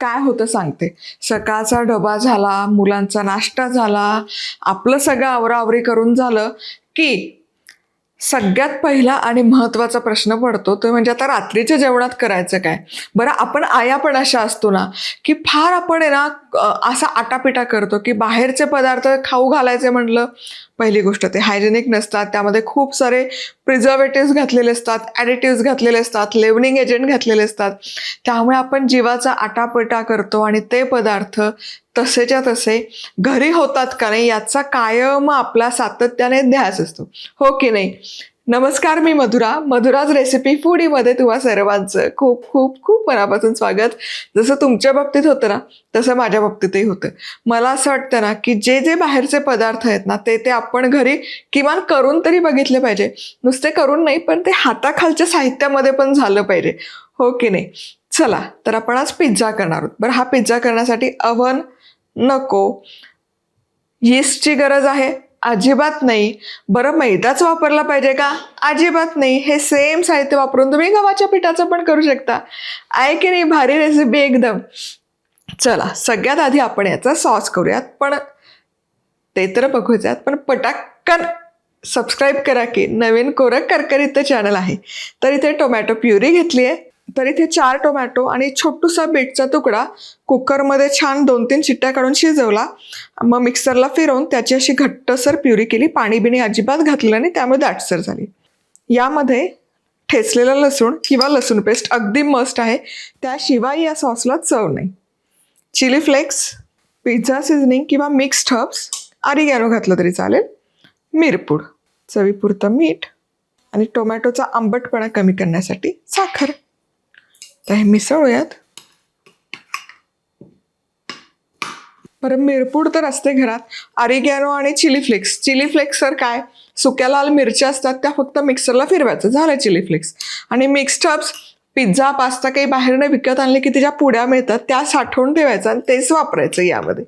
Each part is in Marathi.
काय होतं सांगते. सकाळचा डबा झाला मुलांचा नाश्ता झाला आपलं सगळं आवराआवरी करून झालं की सगळ्यात पहिला आणि महत्त्वाचा प्रश्न पडतो तो म्हणजे आता रात्रीच्या जेवणात करायचं काय? बरं आपण आया पण अशा असतो ना की फार आपण आहे ना असा आटापिटा करतो की बाहेरचे पदार्थ खाऊ घालायचे म्हटलं पहिली गोष्ट ते हायजेनिक नसतात. त्यामध्ये खूप सारे प्रिझर्वेटिव्ह घातलेले असतात ॲडिटिव्ह घातलेले असतात लेवनिंग एजंट घातलेले असतात. त्यामुळे आपण जीवाचा आटापिटा करतो आणि ते पदार्थ तसेच्या तसे घरी होतात का नाही याचा कायम आपला सातत्याने ध्यास असतो. हो की नाही? नमस्कार मी मधुरा. मधुराज रेसिपी फूडीमध्ये तुम्हा सर्वांचं खूप खूप खूप मनापासून स्वागत. जसं तुमच्या बाबतीत होतं ना तसं माझ्या बाबतीतही होतं. मला असं वाटतं ना की जे जे बाहेरचे पदार्थ आहेत ना ते ते आपण घरी किमान करून तरी बघितले पाहिजे. नुसते करून नाही पण ते हाताखालच्या साहित्यामध्ये पण झालं पाहिजे. हो की नाही? चला तर आपण आज पिझ्झा करणार आहोत. बरं हा पिझ्झा करण्यासाठी अव्हन नको. यीस्टची गरज आहे. अजिबात नाही. बरं मैदाच वापरला पाहिजे का? अजिबात नाही. हे सेम साहित्य वापरून तुम्ही गव्हाच्या पिठाचं पण करू शकता. आहे की नाही? भारी रेसिपी एकदम. चला सगळ्यात आधी आपण याचा सॉस करूयात. पण ते तर बघूयात. पण पटाक्कन सबस्क्राईब करा की नवीन कोरक करकरीत चॅनल आहे. तर इथे टोमॅटो प्युरी घेतली आहे तर इथे चार टोमॅटो आणि छोटूसा बीटचा तुकडा कुकरमध्ये छान दोन तीन शिट्ट्या काढून शिजवला. मग मिक्सरला फिरवून त्याची अशी घट्टसर प्युरी केली. पाणी बिणी अजिबात घातलं नाही त्यामुळे दाटसर झाली. यामध्ये ठेचलेला लसूण किंवा लसूण पेस्ट अगदी मस्ट आहे. त्याशिवाय या सॉसला चव नाही. चिली फ्लेक्स पिझ्झा सिझनिंग किंवा मिक्स्ड हर्ब्स आरिगॅनो घातलं तरी चालेल. मिरपूड चवीपुरतं मीठ आणि टोमॅटोचा आंबटपणा कमी करण्यासाठी साखर. तर हे मिसळूयात बरं मिरपूड तर असते घरात. आरिगॅनो आणि चिली फ्लेक्स चिली फ्लेक्स तर काय? सुक्या लाल मिरच्या असतात त्या फक्त मिक्सरला फिरवायचं. झालं चिली फ्लेक्स आणि मिक्स्ड हब्स पिझ्झा पास्ता काही बाहेरनं विकत आणले की त्याच्या पुड्या मिळतात त्या साठवून ठेवायचं आणि तेच वापरायचं यामध्ये.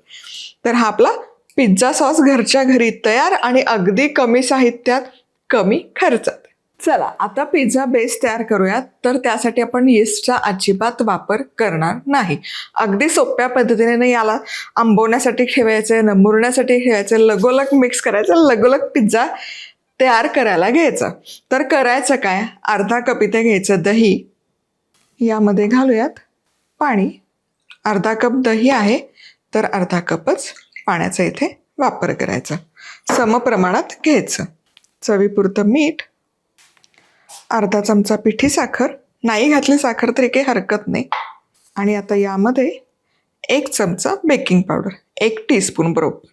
तर हा आपला पिझ्झा सॉस घरच्या घरी तयार आणि अगदी कमी साहित्यात कमी खर्चात. चला आता पिझ्झा बेस तयार करूयात. तर त्यासाठी आपण येस्टचा अजिबात वापर करणार नाही. अगदी सोप्या पद्धतीने याला आंबवण्यासाठी ठेवायचं नमुरण्यासाठी ठेवायचं लगोलग मिक्स करायचं लगोलग पिझ्झा तयार करायला घ्यायचा. तर करायचं काय? अर्धा कप इथे घ्यायचं दही. यामध्ये घालूयात पाणी. अर्धा कप दही आहे तर अर्धा कपच पाण्याचा इथे वापर करायचा. समप्रमाणात घ्यायचं. चवीपुरतं मीठ अर्धा चमचा पिठी साखर. नाही घातली साखर तरी काही हरकत नाही. आणि आता यामध्ये एक चमचा बेकिंग पावडर एक टीस्पून बरोबर.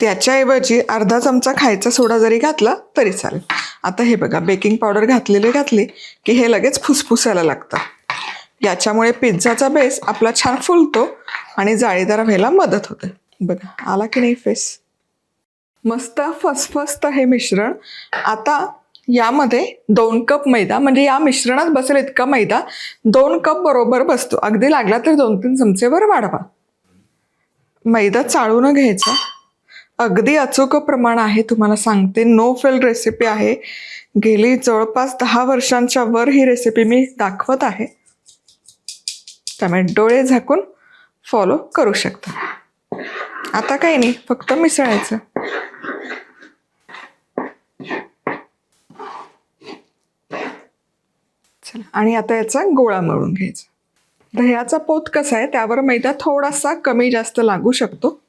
त्याच्याऐवजी अर्धा चमचा खायचा सोडा जरी घातला तरी चालेल. आता हे बघा बेकिंग पावडर घातलेले घातली की हे लगेच फुसफुसायला लागतं. याच्यामुळे पिझ्झाचा बेस आपला छान फुलतो आणि जाळीदार व्हायला मदत होते. बघा आला की नाही फेस मस्त फसफसतं हे मिश्रण. आता यामध्ये दोन कप मैदा म्हणजे या मिश्रणात बसेल इतका मैदा दोन कप बरोबर बसतो. अगदी लागला तर दोन तीन चमचेवर वाढवा. मैदा चाळून घ्यायचा. अगदी अचूक प्रमाण आहे तुम्हाला सांगते. नो फेल रेसिपी आहे. गेली जवळपास दहा वर्षांच्या वर ही रेसिपी मी दाखवत आहे. त्यामुळे डोळे झाकून फॉलो करू शकता. आता काही नाही फक्त मिसळायचं. आणि आता याचा गोळा मळून घ्यायचा. दह्याचा पोत कसा आहे त्यावर मैदा थोडासा कमी जास्त लागू शकतो.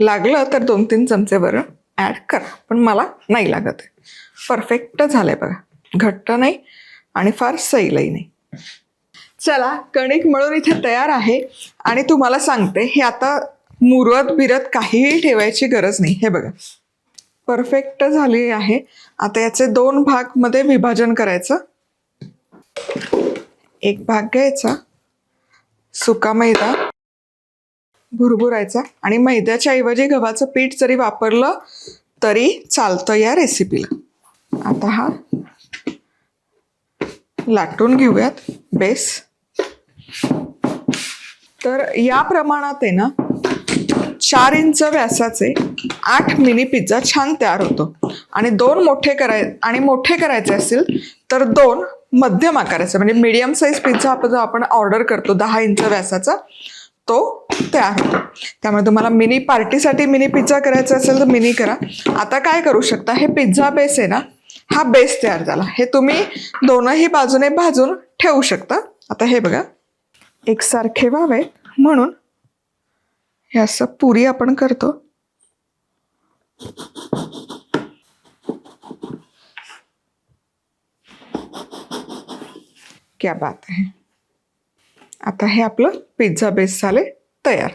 लागलं तर दोन तीन चमचे बरं ॲड करा पण मला नाही लागत आहे. परफेक्ट आहे बघा. घट्ट नाही आणि फार सैलही नाही. चला कणिक मळून इथे तयार आहे. आणि तुम्हाला सांगते हे आता मुरत बिरत काहीही ठेवायची गरज नाही. हे बघा. परफेक्ट झाली आहे. आता याचे दोन भागमध्ये विभाजन करायचं. एक भाग घ्यायचा. सुका मैदा भुरभुरायचा आणि मैद्याच्या ऐवजी गव्हाचं पीठ जरी वापरलं तरी चालतं या रेसिपीला. आता हा लाटून घेऊयात बेस. तर या प्रमाणात आहे ना चार इंच व्यासाचे आठ मिनी पिझ्झा छान तयार होतो. आणि दोन मोठे कराय आणि मोठे करायचे असतील तर दोन मध्यम आकाराचा म्हणजे मीडियम साईज पिझ्झा जो आपण ऑर्डर करतो दहा इंच व्यासाचा तो तयार होतो त्यामुळे तुम्हाला मिनी पार्टीसाठी मिनी पिझ्झा करायचा असेल तर मिनी करा. आता काय करू शकता हे पिझ्झा बेस आहे ना हा बेस तयार झाला. हे तुम्ही दोनही बाजूने भाजून ठेवू शकता. आता हे बघा एकसारखे व्हावे. म्हणून हे असं पुरी आपण करतो. क्या बात आहे आता हे आपलं पिझ्झा बेस झाले तयार.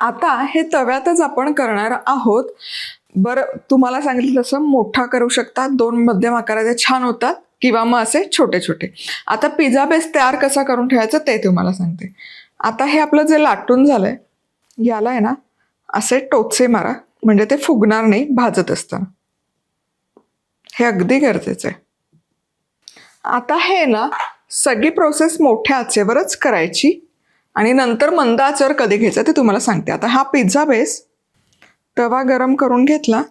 आता हे तव्यातच आपण करणार आहोत. बरं तुम्हाला सांगितलं तसं मोठा करू शकता दोन मध्यम आकाराचे छान होतात किंवा मग असे छोटे छोटे. आता पिझ्झा बेस तयार कसा करून ठेवायचा ते तुम्हाला सांगते. आता हे आपलं जे लाटून झालंय याला आहे ना असे टोचे मारा म्हणजे ते फुगणार नाही भाजत असताना. हे अगदी गरजेचं आहे. आता हे ना सगळी प्रोसेस मोठ्या आचेवरच करायची. आणि नंतर मंद आचेवर कधी घ्यायचं ते तुम्हाला सांगते. आता हा पिझ्झा बेस तवा गरम करून घेतला.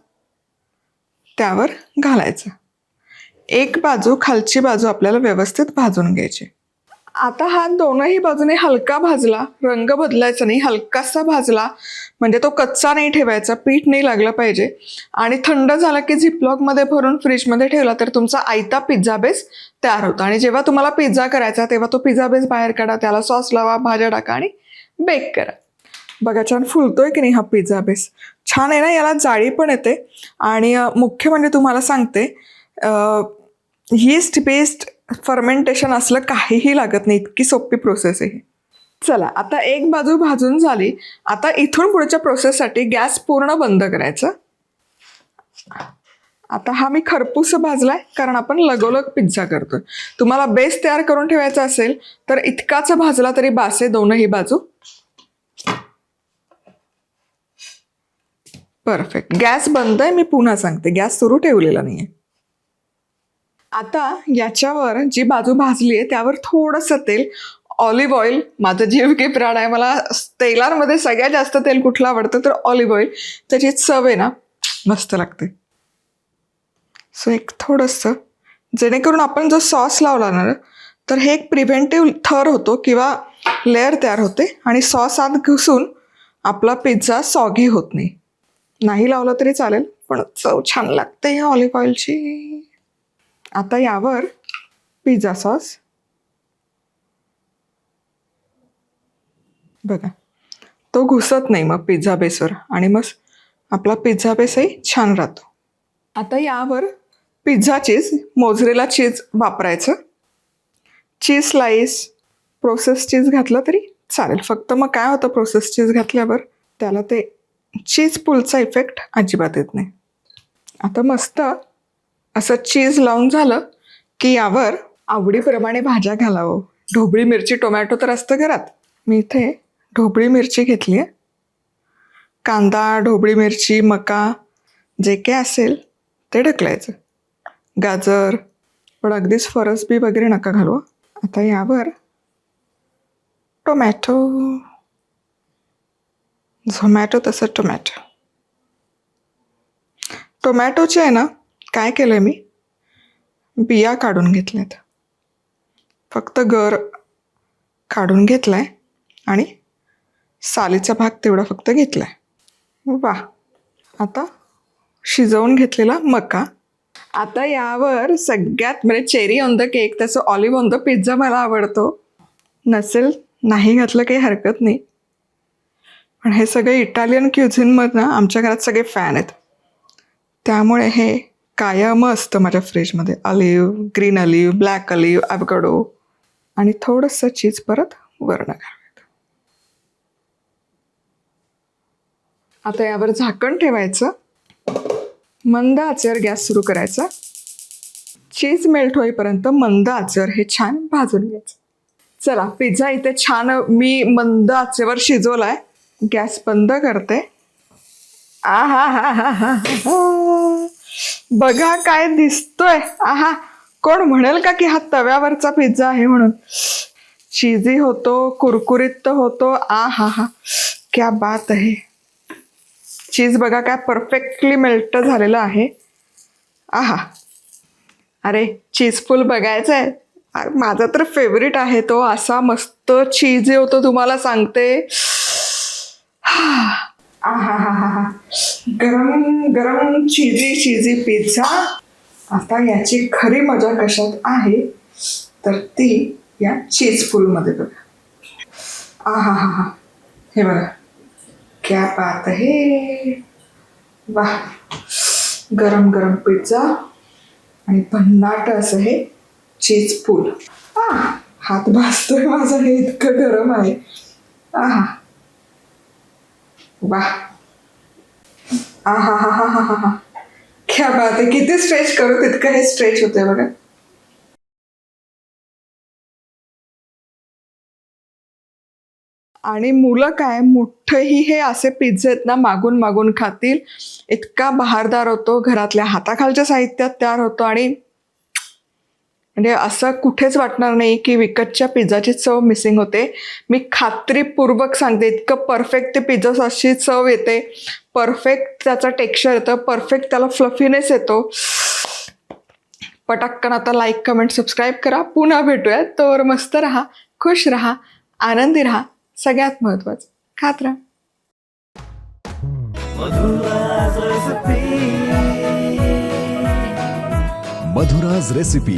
त्यावर घालायचं. एक बाजू खालची बाजू आपल्याला व्यवस्थित भाजून घ्यायची. आता हा दोनही बाजूने हलका भाजला रंग बदलायचा नाही हलकासा भाजला म्हणजे तो कच्चा नाही ठेवायचा पीठ नाही लागलं पाहिजे. आणि थंड झाला की झिपलॉकमध्ये भरून फ्रीजमध्ये ठेवला तर तुमचा आयता पिझ्झा बेस तयार होतो. आणि जेव्हा तुम्हाला पिझ्झा करायचा तेव्हा तो पिझ्झा बेस बाहेर काढा त्याला सॉस लावा भाज्या टाका आणि बेक करा. बघा छान फुलतोय की नाही हा पिझ्झा बेस? छान आहे ना याला जाळी पण येते. आणि मुख्य म्हणजे तुम्हाला सांगते यीस्ट बेस्ड फर्मेंटेशन असलं काहीही लागत नाही इतकी सोपी प्रोसेस आहे चला आता एक बाजू भाजून झाली. आता इथून पुढच्या प्रोसेससाठी गॅस पूर्ण बंद करायचा. आता हा मी खरपूस भाजलाय कारण आपण लगोलग पिझ्झा करतोय. तुम्हाला बेस तयार करून ठेवायचा असेल तर इतकाच भाजला तरी बासे दोनही बाजू. परफेक्ट गॅस बंद आहे मी पुन्हा सांगते. गॅस सुरू ठेवलेला नाहीये. आता याच्यावर जी बाजू भाजली आहे त्यावर थोडंसं तेल ऑलिव्ह ऑइल. माझं जीव की प्राण आहे मला तेलांमध्ये सगळ्यात जास्त तेल कुठलं आवडतं तर ऑलिव्ह ऑइल. त्याची चव आहे ना मस्त लागते. सो एक थोडंसं जेणेकरून आपण जो सॉस लावला ना तर हे एक प्रिव्हेंटिव्ह थर होतो किंवा लेअर तयार होते आणि सॉस आत घुसून आपला पिझ्झा सॉगी होत नाही. नाही लावलं तरी चालेल पण चव छान लागते ह्या ऑलिव्ह ऑइलची. आता यावर पिझ्झा सॉस. बघा तो घुसत नाही मग पिझ्झा बेसवर आणि मग आपला पिझ्झा बेसही छान राहतो. आता यावर पिझ्झा चीज मोजरेला चीज वापरायचं. चीज स्लाईस प्रोसेस चीज घातलं तरी चालेल. फक्त मग काय होतं प्रोसेस चीज घातल्यावर? त्याला ते चीज पुलचा इफेक्ट अजिबात येत नाही. आता मस्त असं चीज लावून झालं की यावर आवडीप्रमाणे भाज्या घालावं. ढोबळी मिरची टोमॅटो तर असतं घरात. मी इथे ढोबळी मिरची घेतली आहे. कांदा ढोबळी मिरची मका जे काय असेल ते ढकलायचं. गाजर पण अगदीच फरसबी वगैरे नका घालू आता यावर टोमॅटो. झोमॅटो तसं टोमॅटो. टोमॅटोचे आहे ना काय केलं आहे मी? बिया काढून घेतल्यात. फक्त गर काढून घेतलाय आणि सालीचा भाग तेवढा फक्त घेतला आहे वा आता शिजवून घेतलेला मका. आता यावर सगळ्यात म्हणजे चेरी ऑन द केक त्याचं ऑलिव्ह ऑन द पिझ्झा मला आवडतो. नसेल नाही घातलं काही हरकत नाही. पण हे सगळे इटालियन क्युझिनमधनं आमच्या घरात सगळे फॅन आहेत. त्यामुळे हे कायम असतं माझ्या फ्रीजमध्ये. Olive green olive black olive avocado आणि थोडंसं चीज परत वरण घालायचं आता यावर झाकण ठेवायचं. मंद आचेवर गॅस सुरू करायचा. चीज मेल्ट होईपर्यंत मंद आचेवर हे छान भाजून घ्यायचं. चला पिझ्झा इथे छान मी मंद आचेवर शिजवलाय. गॅस बंद करते. आहा हा हा हा हा. बघा काय दिसतोय. आहा कोण म्हणेल का की हा तव्यावरचा पिझ्झा आहे म्हणून? चीजी होतो कुरकुरीत तर होतो आ हा हा क्या बात आहे. चीज बघा काय परफेक्टली मेल्ट झालेलं आहे. आहा. अरे चीजफुल बघायचं आहे अरे माझा तर फेवरेट आहे तो असा मस्त चीज होतो तुम्हाला सांगते. हा. गरम गरम चिजी चिजी पिझ्झा. आता याची खरी मजा कशात आहे? तर ती या चीज फुलमध्ये बघा. आहा हा हा. हे बघा. क्या पात हे वा गरम गरम पिझ्झा आणि भन्नाट असं हे चीज फूल आ हात भासतोय माझा हे इतकं गरम आहे. आहा. वा आहा हा हा हा हा हा क्या बात आहे किती स्ट्रेच करू तितकं हे स्ट्रेच होते बघा. आणि मुलं काय मोठंही हे असे पिझ्झे आहेत ना मागून मागून खातील. इतका बहारदार होतो घरातल्या हाताखालच्या साहित्यात तयार होतो आणि म्हणजे असं कुठेच वाटणार नाही की विकतच्या पिझ्झाची चव मिसिंग होते. मी खात्रीपूर्वक सांगते इतकं परफेक्ट ते पिझ्झा सॉसची चव येते. परफेक्ट त्याचा टेक्स्चर येतं परफेक्ट त्याला फ्लफीनेस येतो. पटाक्कन आता लाईक कमेंट सबस्क्राईब करा. पुन्हा भेटूया तर मस्त राहा खुश राहा आनंदी राहा. सगळ्यात महत्त्वाचं खात राहा. मधुराज रेसिपी